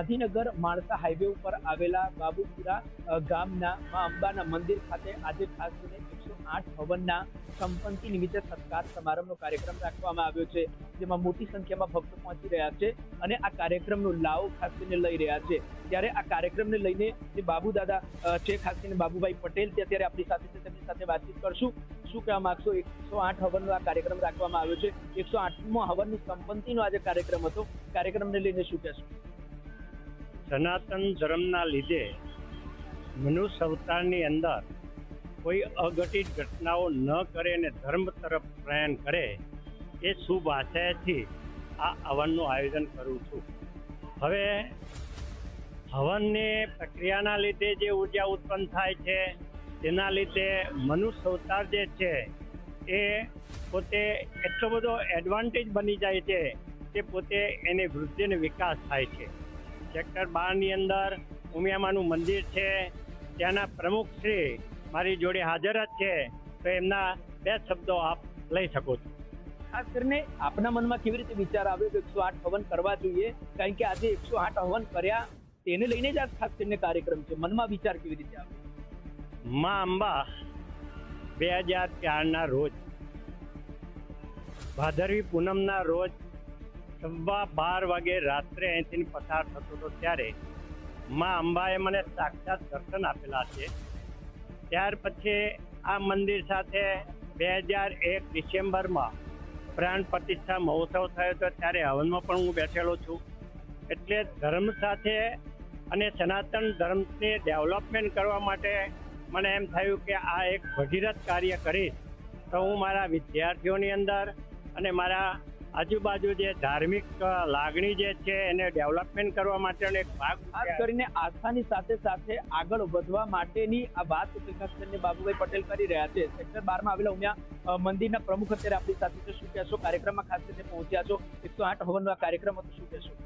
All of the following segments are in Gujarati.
ગાંધીનગર માણસા હાઈવે ઉપર આવેલા બાબુપુરા ગામના મા અંબાના મંદિર ખાતે આજે ખાસ કરીને એકસો આઠ હવનના સંપંતિ નિમિત્તે સત્કાર સમારંભનો કાર્યક્રમ રાખવામાં આવ્યો છે, જેમાં મોટી સંખ્યામાં ભક્તો પહોંચી રહ્યા છે અને આ કાર્યક્રમનો લાવો ખાસ કરીને લઈ રહ્યા છે. ત્યારે આ કાર્યક્રમને લઈને જે બાબુ દાદા છે, ખાસ કરીને બાબુભાઈ પટેલ, તે અત્યારે આપણી સાથે છે, તેમની સાથે વાતચીત કરશું. શું કહેવા માંગશો? એકસો આઠ હવનનો આ કાર્યક્રમ રાખવામાં આવ્યો છે. એકસો આઠમો હવનની સંપત્તિનો આજે કાર્યક્રમ હતો. કાર્યક્રમને લઈને શું કહેશો? સનાતન ધર્મના લીધે મનુષ્ય અવતારની અંદર કોઈ અઘટિત ઘટનાઓ ન કરે અને ધર્મ તરફ પ્રયાણ કરે, એ શુભ આશયથી આ હવનનું આયોજન કરું છું. હવે હવનની પ્રક્રિયાના લીધે જે ઊર્જા ઉત્પન્ન થાય છે, તેના લીધે મનુષ્ય અવતાર જે છે, એ પોતે એટલો બધો એડવાન્ટેજ બની જાય છે કે પોતે એની વૃદ્ધિ અને વિકાસ થાય છે. સેક્ટર બારની અંદર ઉમિયામાનું મંદિર છે. ત્યાંના પ્રમુખ શ્રી મારી જોડે હાજર જ છે. તો એમના બે શબ્દો આપ લઈ શકો છો. ખાસ કરીને આપના મનમાં કેવી રીતે વિચાર આવ્યો કે એકસો આઠ હવન કરવા જોઈએ? કારણ કે આજે એકસો આઠ હવન કર્યા તેને લઈને જ આ ખાસ કરીને કાર્યક્રમ છે. મનમાં વિચાર કેવી રીતે આવ્યો મા અંબા બે હજાર ચારના રોજ ભાદરવી પૂનમના રોજ સવા બાર વાગે રાત્રે અહીંથી પસાર થતો હતો ત્યારે મા અંબાએ મને સાક્ષાત દર્શન આપેલા છે. ત્યાર પછી આ મંદિર સાથે બે હજાર એક ડિસેમ્બરમાં પ્રાણ પ્રતિષ્ઠા મહોત્સવ થયો હતો. ત્યારે હવનમાં પણ હું બેઠેલો છું. એટલે ધર્મ સાથે અને સનાતન ધર્મને ડેવલપમેન્ટ કરવા માટે મને એમ થયું કે આ એક ભગીરથ કાર્ય કરીશ. તો હું મારા વિદ્યાર્થીઓની અંદર અને મારા આજુબાજુ જે ધાર્મિક લાગણી જે છે એને ડેવલપમેન્ટ કરવા માટેનો એક ભાગ ખાસ કરીને આસ્થાની સાથે સાથે આગળ વધવા માટેની આ વાત ખાસ કરીને બાબુભાઈ પટેલ કરી રહ્યા છે. સેક્ટર બારમાં આવેલા ઉમિયા મંદિરના પ્રમુખ અત્યારે આપણી સાથે છે. શું કહેશો? કાર્યક્રમમાં ખાસ કરીને પહોંચ્યા છો. એકસો આઠ હવનનો આ કાર્યક્રમ હતો. શું કહેશો?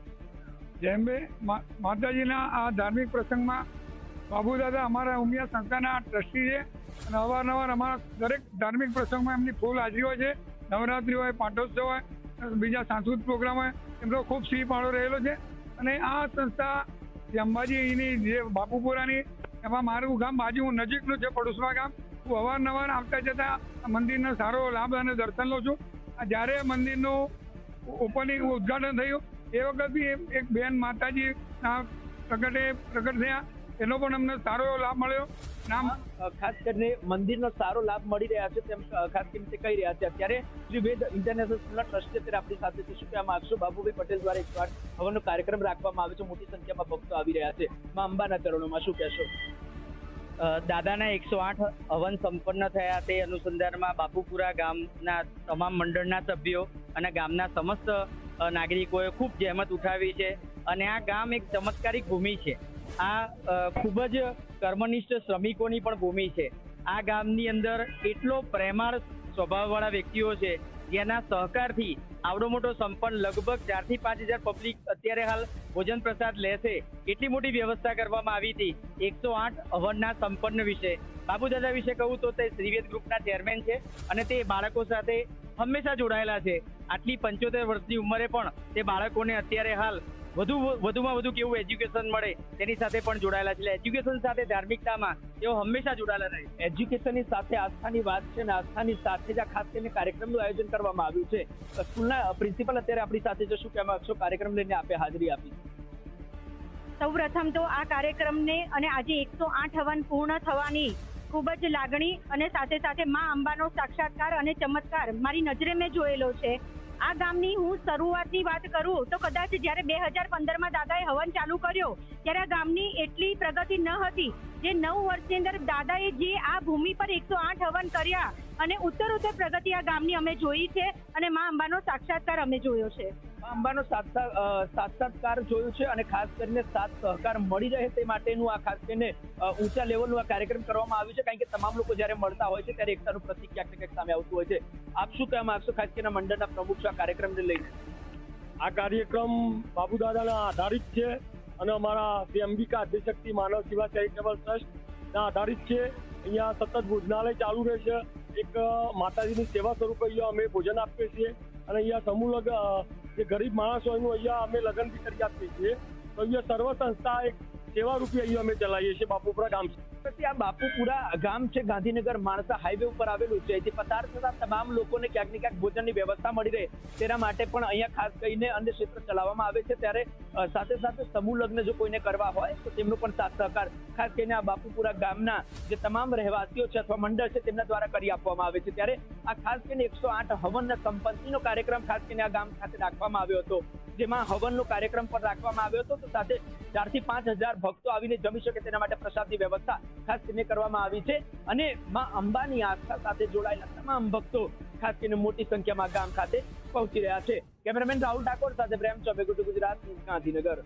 જેમ મા- માતાજીના આ ધાર્મિક પ્રસંગમાં બાબુ દાદા અમારા ઉમિયા સંસ્થાના ટ્રસ્ટી છે અને અવારનવાર અમારા દરેક ધાર્મિક પ્રસંગમાં એમની ફૂલ હાજરી હોય છે. નવરાત્રી હોય પાટોત્સવ હોય બીજા સાંસ્કૃતિક પ્રોગ્રામ એમનો ખૂબ સિંહ પાડો રહેલો છે. અને આ સંસ્થા જે અંબાજીની જે બાપુપુરાની એમાં મારું ગામ બાજુ નજીકનું છે, પડોશમાં ગામ. હું અવારનવાર આવતા જતા મંદિરનો સારો લાભ અને દર્શન લઉં છું. જ્યારે મંદિરનું ઓપનિંગ ઉદઘાટન થયું, એ વખત બી એક- બેન માતાજી પ્રગટે, પ્રગટ થયા. એનો પણ અમને સારો એવો લાભ મળ્યો. નામ ખાસ કરીને મંદિરનો સારો લાભ મળી રહ્યા છે તેમ ખાસ કરીને તે કહી રહ્યા છે. અત્યારે શ્રી વેદ ઇન્ટરનેશનલ સ્કૂલના ટ્રસ્ટી અત્યારે આપણી સાથે છે શું કહેવા માંગશો? બાબુભાઈ પટેલ દ્વારા એક વાર હવનનો કાર્યક્રમ રાખવામાં આવે છે. મોટી સંખ્યામાં ભક્તો આવી રહ્યા છે. માં અંબાના ચરણોમાં શું કહેશો? દાદાના એકસો આઠ હવન સંપન્ન થયા તે અનુસંધાનમાં બાપુપુરા ગામના તમામ મંડળના સભ્યો અને ગામના સમસ્ત નાગરિકોએ ખૂબ જહેમત ઉઠાવી છે. અને આ ગામ એક ચમત્કારિક ભૂમિ છે. આ ખૂબ જ કર્મનિષ્ઠ શ્રમિકોની પણ ભૂમિ છે. આ ગામની અંદર એટલો પ્રેમાળ સ્વભાવવાળા વ્યક્તિઓ છે, જેના સહકારથી આવડો મોટો સંપન્ન લગભગ ચારથી પાંચ હજાર પબ્લિક અત્યારે હાલ ભોજન પ્રસાદ લેશે એટલી મોટી વ્યવસ્થા કરવામાં આવી હતી. એકસો આઠ હવનના સંપન્ન વિશે. બાબુદાદા વિશે કહું તો તે શ્રીવેદ ગ્રુપના ચેરમેન છે અને તે બાળકો સાથે હંમેશા જોડાયેલા છે. આટલી પંચોતેર વર્ષની ઉંમરે પણ તે બાળકોને અત્યારે હાલ વધુ વધુમાં વધુ કેવું એજ્યુકેશન મળે તેની સાથે પણ જોડાયેલા છે. એટલે એજ્યુકેશન સાથે ધાર્મિકતામાં તેઓ હંમેશા જોડાયેલા રહે. એજ્યુકેશનની સાથે આસ્થાની વાત છે અને આસ્થાની સાથે જ આ ખાસ કરીને કાર્યક્રમનું આયોજન કરવામાં આવ્યું છે. સ્કૂલના પ્રિન્સિપલ અત્યારે આપણી સાથે જશું શું અમે માંગશો કાર્યક્રમ લઈને આપે હાજરી આપી. સૌ પ્રથમ તો આ કાર્યક્રમને અને આજે એકસો આઠ હવન પૂર્ણ થવાની ખૂબ જ લાગણી અને સાથે સાથે મા અંબાનો સાક્ષાત્કાર અને ચમત્કાર મારી નજરે મેં જોયેલો છે. આ ગામની હું શરૂઆતની વાત કરું તો કદાચ જ્યારે બે હજાર પંદરમાં દાદાએ હવન ચાલુ કર્યો, ત્યારે આ ગામની એટલી પ્રગતિ ન હતી જે નવ વર્ષની અંદર દાદાએ જે આ ભૂમિ પર એકસો આઠ હવન કર્યા અને ઉત્તર ઉત્તર પ્રગતિ આ ગામની અમે જોઈ છે અને મા અંબાનો સાક્ષાત્કાર અમે જોયો છે. અંબાનો સાક્ષા- સાક્ષાત્કાર જોયું છે અને ખાસ કરીને સાથ સહકાર મળી રહે તે માટેનું આ ખાસ કરીને ઊંચા લેવલનું આ કાર્યક્રમ કરવામાં આવ્યું છે. કારણ કે તમામ લોકો જ્યારે મળતા હોય છે ત્યારે એકતાનું પ્રતિક ક્યાંક ક્યાંક સામે આવતું હોય છે. આપ શું કહેવા માંગશો? ખાસ કરીને મંડળના પ્રમુખ આ કાર્યક્રમને લઈને. આ કાર્યક્રમ બાબુદાદાના આધારિત છે અને અમારા શ્રી અંબિકા આદ્યશક્તિ માનવ સેવા ચેરિટેબલ ટ્રસ્ટના આધારિત છે. અહીંયા સતત ભોજનાલય ચાલુ રહેશે એક માતાજીની સેવા સ્વરૂપે અહીંયા અમે ભોજન આપીએ છીએ. અને અહીંયા સમૂહ જે ગરીબ માણસ એનું અહીંયા અમે લગ્ન બી કરી આપીએ છીએ. તો અહીંયા સર્વ સંસ્થા એક સેવા રૂપી અહીંયા અમે ચલાવીએ છીએ બાપુપુરા ગામ પછી આ બાપુપુરા ગામ છે, ગાંધીનગર માણસા હાઈવે ઉપર આવેલું છે. જે પસાર થતા તમામ લોકોને ક્યાંક ને ક્યાંક ભોજનની વ્યવસ્થા મળી રહે. તેના માટે પણ અહીંયા ખાસ કરીને અન્ય ક્ષેત્ર ચલાવવામાં આવે છે. ત્યારે સાથે સાથે સમૂહ લગ્ન જો કોઈને કરવા હોય, તો તેમનો પણ સાથ સહકાર ખાસ કરીને આ બાપુપુરા ગામના જે તમામ રહેવાસીઓ છે અથવા મંડળ છે, તેમના દ્વારા કરી આપવામાં આવે છે. ત્યારે આ ખાસ કરીને એકસો આઠ હવનના સંપત્તિનો કાર્યક્રમ ખાસ કરીને આ ગામ ખાતે રાખવામાં આવ્યો હતો. જેમાં હવનનો કાર્યક્રમ પણ રાખવામાં આવ્યો હતો. તો સાથે ચારથી પાંચ હજાર ભક્તો આવીને જમી શકે તેના માટે પ્રસાદની વ્યવસ્થા ખાસ કરીને કરવામાં આવી છે. અને માં અંબાની આસ્થા સાથે જોડાયેલા તમામ ભક્તો ખાસ કરીને મોટી સંખ્યામાં ગામ ખાતે પહોંચી રહ્યા છે. કેમેરામેન રાહુલ ઠાકોર સાથે પ્રેમ ચોબે ગુજરાત, ગાંધીનગર.